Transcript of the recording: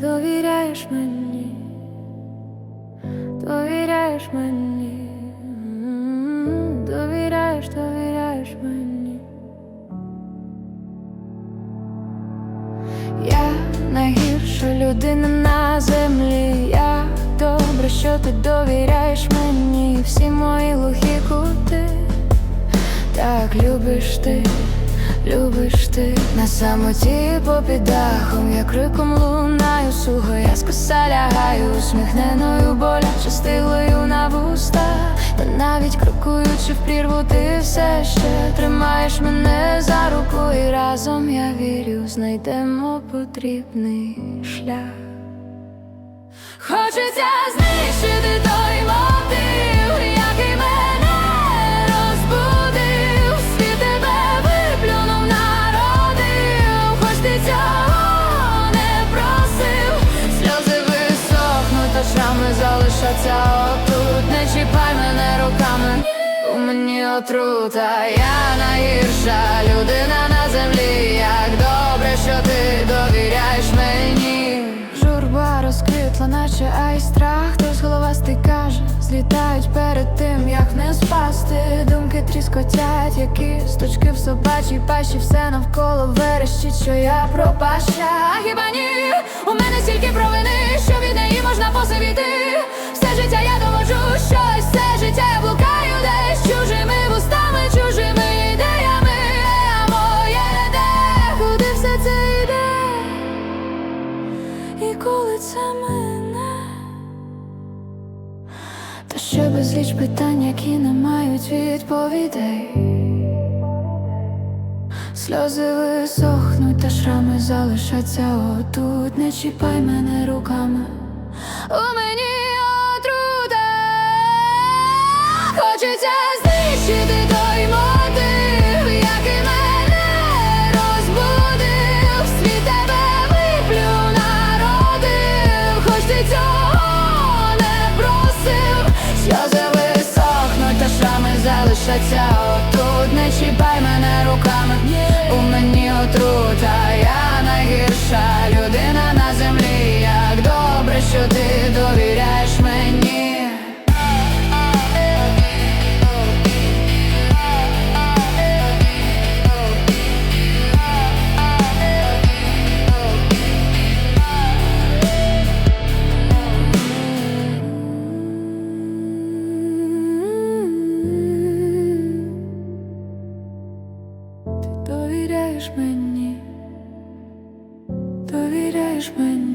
довіряєш мені, довіряєш мені, довіряєш, довіряєш мені. Я найгірша людина на землі. Я добре, що ти довіряєш мені. Всі мої глухі кути. Так любиш ти, любиш ти на самоті попід дахом, я криком лунаю сухо, я скоса лягаю, усміхненою боляче стиглою на вуста, та навіть крокуючи в прірву, ти все ще тримаєш мене за руку, і разом я вірю, знайдемо потрібний шлях. Хочеться знищити залишаться отут. Не чіпай мене руками, у мені отрута, я найгірша людина на землі. Як добре, що ти довіряєш мені. Журба розквітла, наче айстрах, хтось головастий каже, злітають перед тим, як не спасти. Думки тріскотять, які стучки в собачій пащі, все навколо верещить, що я пропаща. Хіба ні? У мене стільки провини, що від неї можна посивіти. І коли це мене, то ще безліч питань, які не мають відповідей. Сльози висохнуть, та шрами залишаться отут. Не чіпай мене руками. У мені залишаться отут. Не чіпай мене руками, у мені отрута, я найгірша людина довіряєш мені, довіряєш мені.